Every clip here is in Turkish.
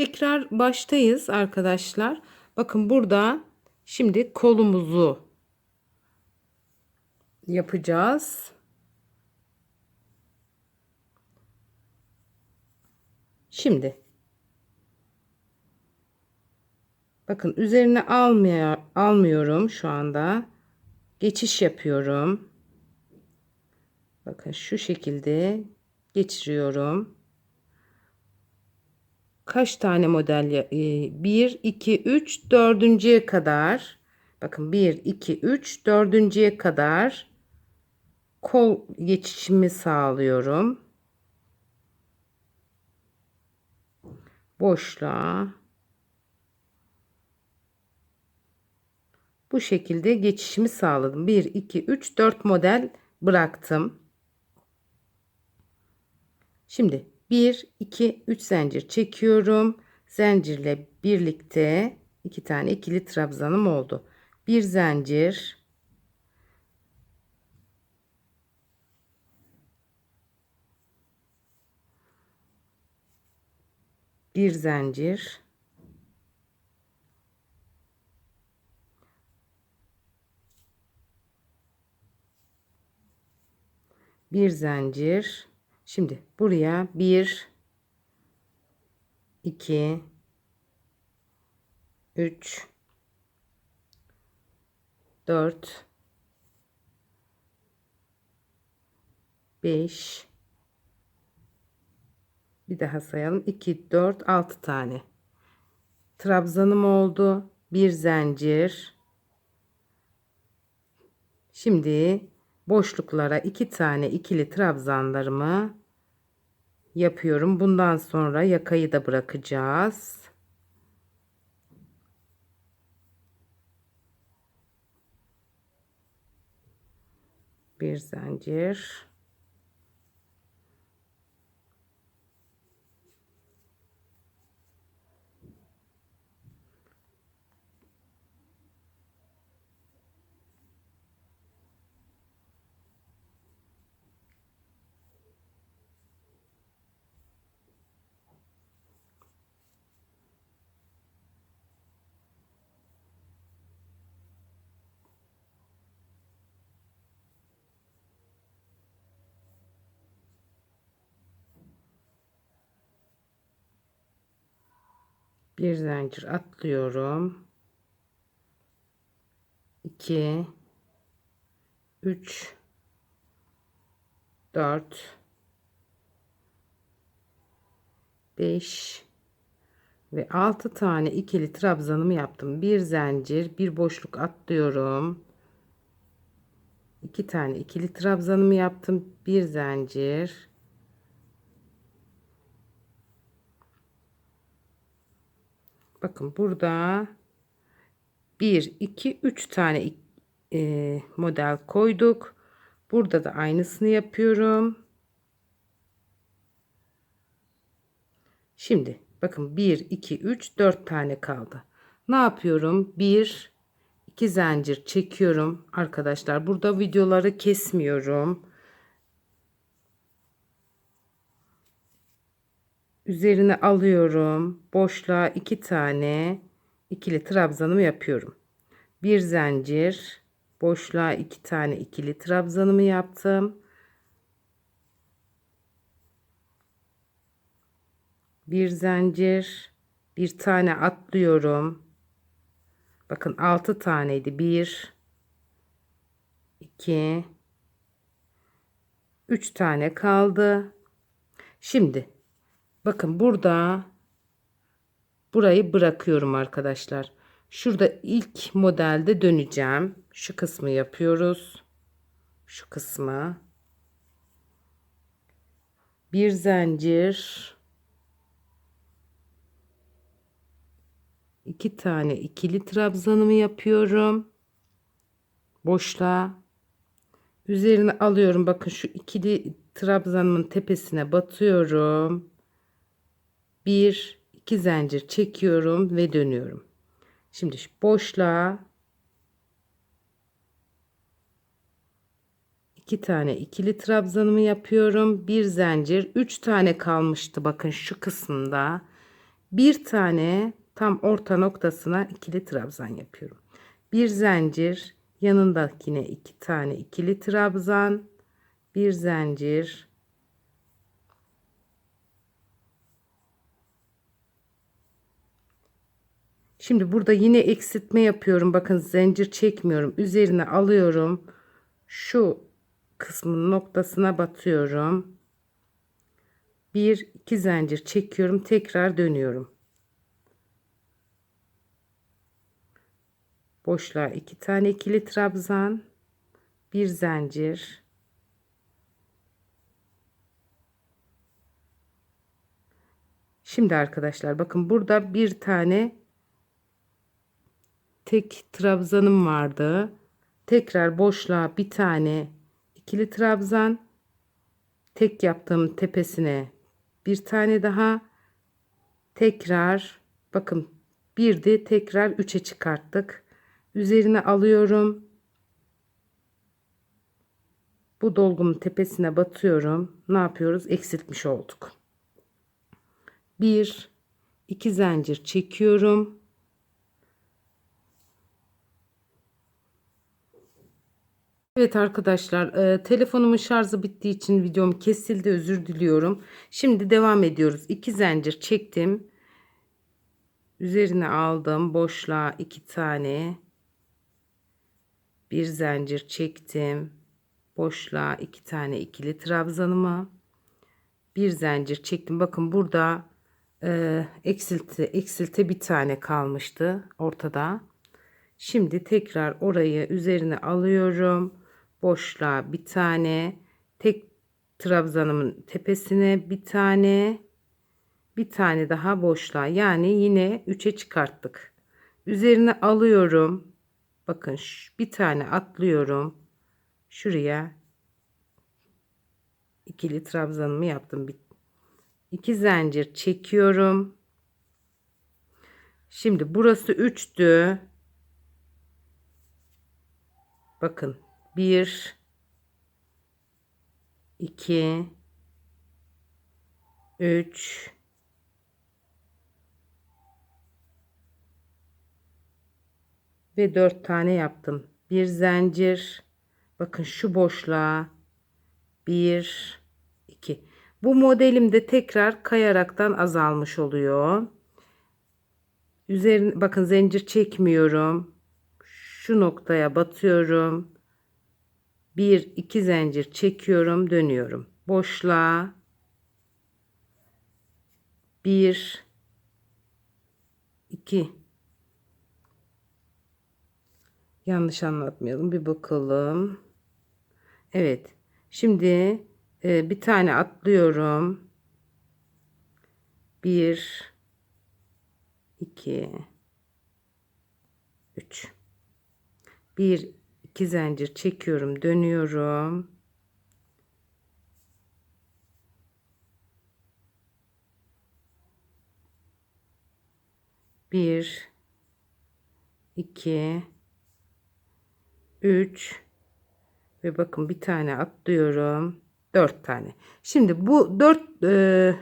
tekrar baştayız arkadaşlar. Bakın burada şimdi kolumuzu yapacağız. Şimdi bakın üzerine almıyor, almıyorum şu anda. Geçiş yapıyorum. Bakın şu şekilde geçiriyorum. Kaç tane model? 1, 2, 3, 4. kadar. Bakın 1, 2, 3, 4. kadar kol geçişimi sağlıyorum. Boşluğa bu şekilde geçişimi sağladım. 1, 2, 3, 4 model bıraktım. Şimdi 1, 2, 3 zincir çekiyorum. Zincirle birlikte iki tane ikili trabzanım oldu. Bir zincir. Bir zincir. Bir zincir. Şimdi buraya 1 2 3 4 5 bir daha sayalım. 2 4 6 tane. Trabzanım oldu. Bir zincir şimdi boşluklara iki tane ikili trabzanlarımı yapıyorum. Bundan sonra yakayı da bırakacağız. Bir zincir. Bir zincir atlıyorum. 2 3 4 5 ve 6 tane ikili trabzanımı yaptım. Bir zincir bir boşluk atlıyorum. 2 tane ikili trabzanımı yaptım. Bir zincir Bakın burada 1, 2, 3 tane e, model koyduk. Burada da aynısını yapıyorum. Şimdi bakın 1, 2, 3, 4 tane kaldı. Ne yapıyorum? 1, 2 zincir çekiyorum arkadaşlar. Burada videoları kesmiyorum. Üzerine alıyorum. Boşluğa iki tane ikili trabzanımı yapıyorum. Bir zincir, boşluğa iki tane ikili trabzanımı yaptım. Bir zincir, bir tane atlıyorum. Bakın altı taneydi. Bir, iki, üç tane kaldı. Şimdi Bakın burada burayı bırakıyorum arkadaşlar. Şurada ilk modelde döneceğim. Şu kısmı yapıyoruz. Şu kısmı. Bir zincir. iki tane ikili trabzanımı yapıyorum. Boşluğa. Üzerine alıyorum. Bakın şu ikili trabzanımın tepesine batıyorum bir iki zincir çekiyorum ve dönüyorum. Şimdi boşluğa iki tane ikili trabzanımı yapıyorum. Bir zincir, üç tane kalmıştı. Bakın şu kısımda bir tane tam orta noktasına ikili trabzan yapıyorum. Bir zincir yanındakine iki tane ikili trabzan bir zincir Şimdi burada yine eksiltme yapıyorum. Bakın zincir çekmiyorum. Üzerine alıyorum. Şu kısmın noktasına batıyorum. Bir iki zincir çekiyorum. Tekrar dönüyorum. Boşluğa iki tane ikili trabzan. Bir zincir. Şimdi arkadaşlar bakın burada bir tane tek trabzanım vardı. Tekrar boşluğa bir tane ikili trabzan tek yaptığım tepesine bir tane daha tekrar bakın bir de tekrar 3'e çıkarttık. Üzerine alıyorum. Bu dolgumun tepesine batıyorum. Ne yapıyoruz? Eksiltmiş olduk. 1 2 zincir çekiyorum. Evet arkadaşlar e, telefonumun şarjı bittiği için videom kesildi özür diliyorum. Şimdi devam ediyoruz. 2 zincir çektim. Üzerine aldım boşluğa 2 tane. Bir zincir çektim. Boşluğa 2 tane ikili trabzanımı. Bir zincir çektim. Bakın burada e, eksilti eksilte bir tane kalmıştı ortada. Şimdi tekrar orayı üzerine alıyorum boşluğa bir tane tek trabzanımın tepesine bir tane bir tane daha boşluğa. Yani yine 3'e çıkarttık. Üzerine alıyorum. Bakın bir tane atlıyorum. Şuraya ikili trabzanımı yaptım. İki zincir çekiyorum. Şimdi burası 3'tü bakın 1 2 3 ve 4 tane yaptım. Bir zincir. Bakın şu boşluğa 1 2. Bu modelimde tekrar kayaraktan azalmış oluyor. Üzerine bakın zincir çekmiyorum. Şu noktaya batıyorum. 1 2 zincir çekiyorum dönüyorum. Boşluğa 1 2 yanlış anlatmayalım bir bakalım. Evet şimdi e, bir tane atlıyorum. 1 2 3 1 2 zincir çekiyorum dönüyorum. Bir iki üç ve bakın bir tane atlıyorum dört tane. Şimdi bu dört e,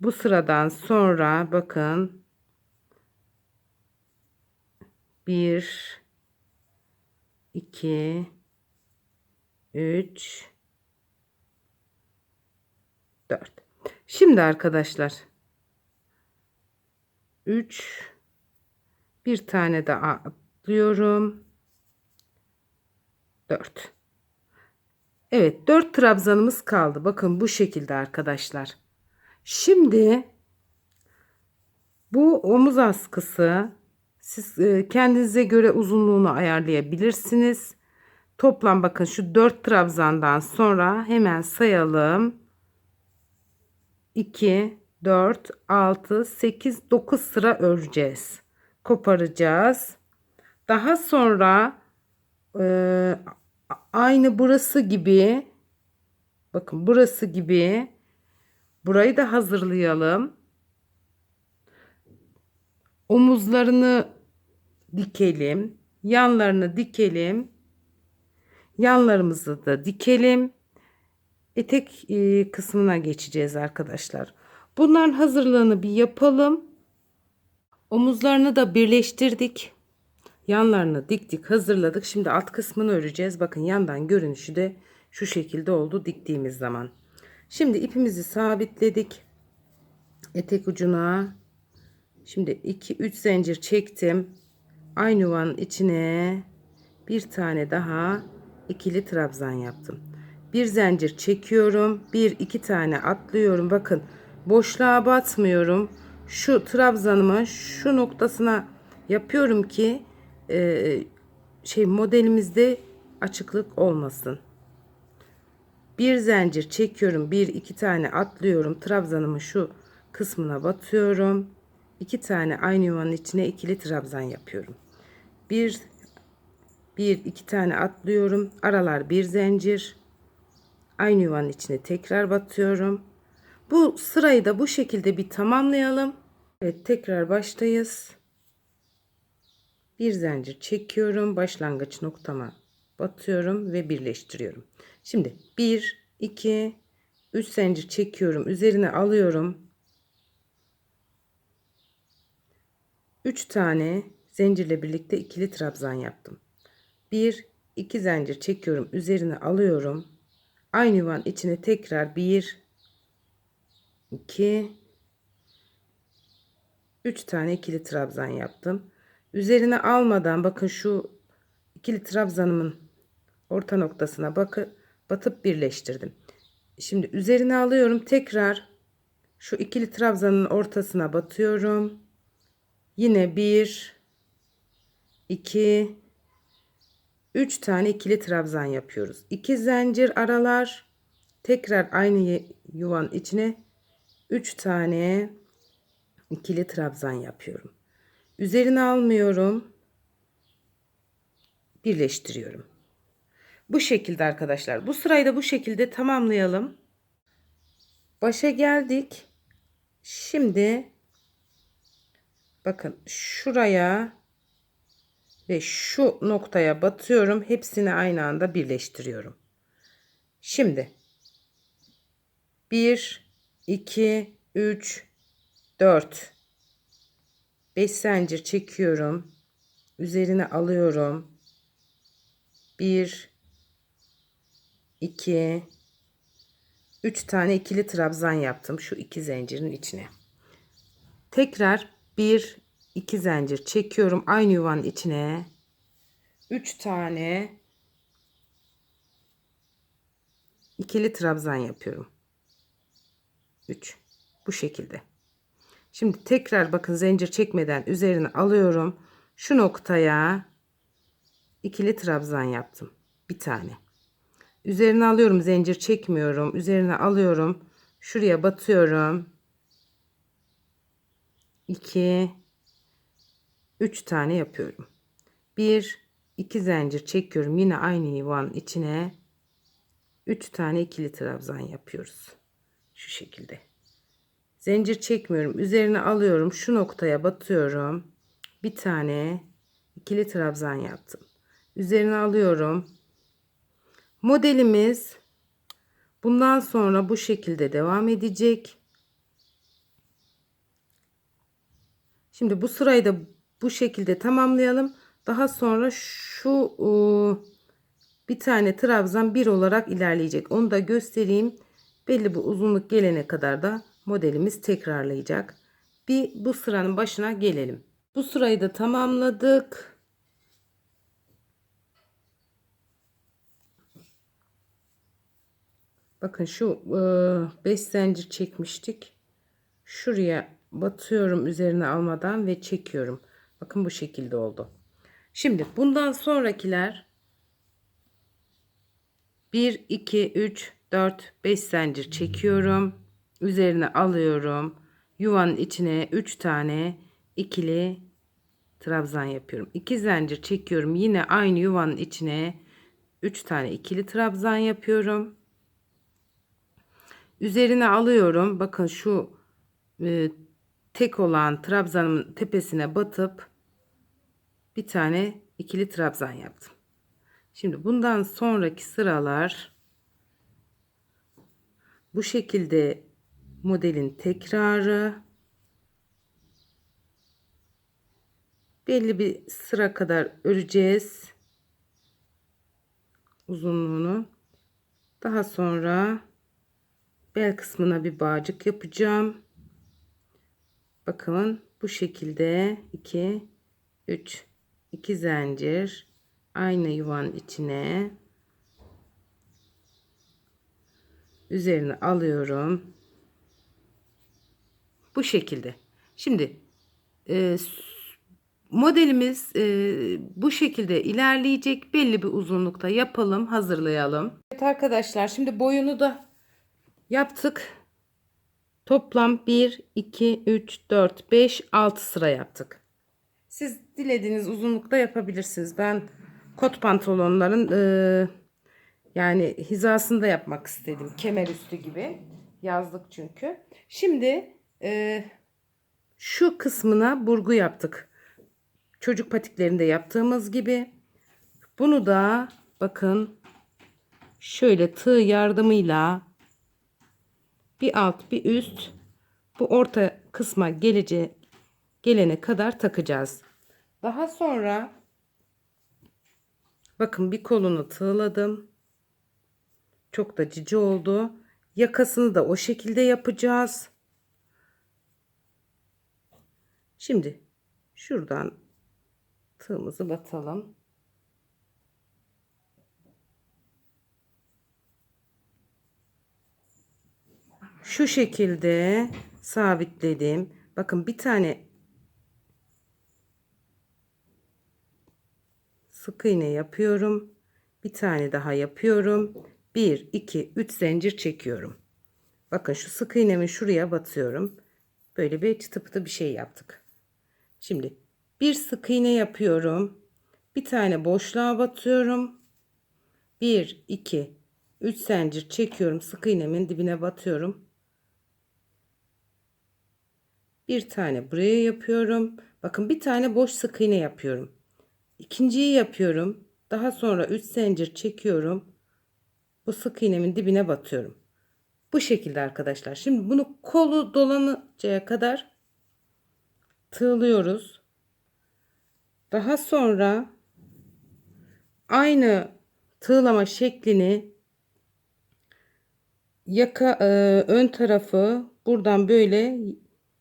bu sıradan sonra bakın 1 2 3 4 Şimdi arkadaşlar 3 bir tane daha atlıyorum. 4 Evet 4 trabzanımız kaldı. Bakın bu şekilde arkadaşlar. Şimdi bu omuz askısı siz e, kendinize göre uzunluğunu ayarlayabilirsiniz. Toplam bakın şu 4 trabzandan sonra hemen sayalım. 2, 4, 6, 8, 9 sıra öreceğiz. Koparacağız. Daha sonra e, aynı burası gibi bakın burası gibi burayı da hazırlayalım omuzlarını dikelim. Yanlarını dikelim. Yanlarımızı da dikelim. Etek e, kısmına geçeceğiz arkadaşlar. Bunların hazırlığını bir yapalım. Omuzlarını da birleştirdik. Yanlarını diktik, hazırladık. Şimdi alt kısmını öreceğiz. Bakın yandan görünüşü de şu şekilde oldu diktiğimiz zaman. Şimdi ipimizi sabitledik. Etek ucuna. Şimdi 2-3 zincir çektim. Aynı yuvanın içine bir tane daha ikili trabzan yaptım. Bir zincir çekiyorum. Bir iki tane atlıyorum. Bakın boşluğa batmıyorum. Şu trabzanımı şu noktasına yapıyorum ki e, şey modelimizde açıklık olmasın. Bir zincir çekiyorum. Bir iki tane atlıyorum. Trabzanımı şu kısmına batıyorum. İki tane aynı yuvanın içine ikili trabzan yapıyorum. Bir bir iki tane atlıyorum. Aralar bir zincir. Aynı yuvanın içine tekrar batıyorum. Bu sırayı da bu şekilde bir tamamlayalım. Evet tekrar baştayız. Bir zincir çekiyorum. Başlangıç noktama batıyorum ve birleştiriyorum. Şimdi 1 2 3 zincir çekiyorum. Üzerine alıyorum. 3 tane zincirle birlikte ikili trabzan yaptım. 1 2 zincir çekiyorum. Üzerine alıyorum. Aynı yuvanın içine tekrar 1 2 3 tane ikili trabzan yaptım. Üzerine almadan bakın şu ikili trabzanımın orta noktasına bakı, batıp birleştirdim. Şimdi üzerine alıyorum tekrar şu ikili trabzanın ortasına batıyorum. Yine 1 2 3 tane ikili trabzan yapıyoruz. 2 zincir aralar tekrar aynı yuvan içine 3 tane ikili trabzan yapıyorum. Üzerine almıyorum. Birleştiriyorum. Bu şekilde arkadaşlar. Bu sırayı da bu şekilde tamamlayalım. Başa geldik. Şimdi bakın şuraya ve şu noktaya batıyorum. Hepsini aynı anda birleştiriyorum. Şimdi 1 2 3 4 5 zincir çekiyorum. Üzerine alıyorum. 1 2 3 tane ikili trabzan yaptım şu iki zincirin içine. Tekrar 1 2 zincir çekiyorum aynı yuvanın içine. 3 tane ikili trabzan yapıyorum. 3 bu şekilde. Şimdi tekrar bakın zincir çekmeden üzerine alıyorum. Şu noktaya ikili trabzan yaptım. Bir tane. Üzerine alıyorum zincir çekmiyorum. Üzerine alıyorum. Şuraya batıyorum. 2 3 tane yapıyorum. 1 2 zincir çekiyorum. Yine aynı yuvanın içine 3 tane ikili trabzan yapıyoruz. Şu şekilde. Zincir çekmiyorum. Üzerine alıyorum. Şu noktaya batıyorum. Bir tane ikili trabzan yaptım. Üzerine alıyorum. Modelimiz bundan sonra bu şekilde devam edecek. Şimdi bu sırayı da bu şekilde tamamlayalım. Daha sonra şu bir tane trabzan bir olarak ilerleyecek. Onu da göstereyim. Belli bu uzunluk gelene kadar da modelimiz tekrarlayacak. Bir bu sıranın başına gelelim. Bu sırayı da tamamladık. Bakın şu 5 e, zincir çekmiştik. Şuraya batıyorum üzerine almadan ve çekiyorum. Bakın bu şekilde oldu. Şimdi bundan sonrakiler 1 2 3 4 5 zincir çekiyorum üzerine alıyorum. Yuvanın içine 3 tane ikili trabzan yapıyorum. 2 zincir çekiyorum. Yine aynı yuvanın içine 3 tane ikili trabzan yapıyorum. Üzerine alıyorum. Bakın şu e, tek olan trabzanın tepesine batıp bir tane ikili trabzan yaptım. Şimdi bundan sonraki sıralar bu şekilde modelin tekrarı. Belli bir sıra kadar öreceğiz. Uzunluğunu. Daha sonra bel kısmına bir bağcık yapacağım. Bakın bu şekilde 2 3 2 zincir aynı yuvanın içine üzerine alıyorum. Bu şekilde. Şimdi e, modelimiz e, bu şekilde ilerleyecek. Belli bir uzunlukta yapalım, hazırlayalım. Evet arkadaşlar şimdi boyunu da yaptık. Toplam 1, 2, 3, 4, 5, 6 sıra yaptık. Siz dilediğiniz uzunlukta yapabilirsiniz. Ben kot pantolonların e, yani hizasında yapmak istedim. Kemer üstü gibi. Yazlık çünkü. Şimdi e, şu kısmına burgu yaptık. Çocuk patiklerinde yaptığımız gibi. Bunu da bakın şöyle tığ yardımıyla bir alt bir üst bu orta kısma gelece gelene kadar takacağız. Daha sonra bakın bir kolunu tığladım. Çok da cici oldu. Yakasını da o şekilde yapacağız. Şimdi şuradan tığımızı batalım. Şu şekilde sabitledim. Bakın bir tane sık iğne yapıyorum. Bir tane daha yapıyorum. 1 2 3 zincir çekiyorum. Bakın şu sık iğnemi şuraya batıyorum. Böyle bir çıtı pıtı bir şey yaptık. Şimdi bir sık iğne yapıyorum. Bir tane boşluğa batıyorum. 1 2 3 zincir çekiyorum. Sık iğnemin dibine batıyorum. Bir tane buraya yapıyorum. Bakın bir tane boş sık iğne yapıyorum. İkinciyi yapıyorum. Daha sonra 3 zincir çekiyorum. Bu sık iğnemin dibine batıyorum. Bu şekilde arkadaşlar. Şimdi bunu kolu dolanıncaya kadar tığlıyoruz. Daha sonra aynı tığlama şeklini yaka e, ön tarafı buradan böyle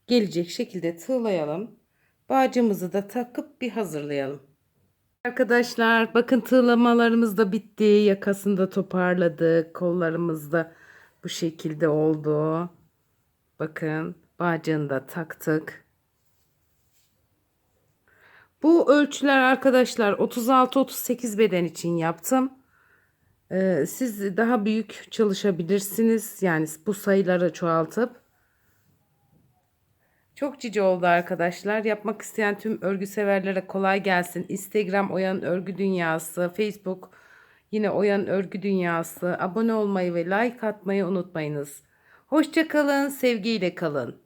gelecek şekilde tığlayalım. Bağcımızı da takıp bir hazırlayalım. Arkadaşlar bakın tığlamalarımız da bitti. Yakasını da toparladık. Kollarımız da bu şekilde oldu. Bakın bağcığını da taktık. Bu ölçüler arkadaşlar 36-38 beden için yaptım. Ee, siz daha büyük çalışabilirsiniz. Yani bu sayıları çoğaltıp. Çok cici oldu arkadaşlar. Yapmak isteyen tüm örgü severlere kolay gelsin. Instagram Oyan Örgü Dünyası, Facebook yine Oyan Örgü Dünyası. Abone olmayı ve like atmayı unutmayınız. Hoşçakalın, sevgiyle kalın.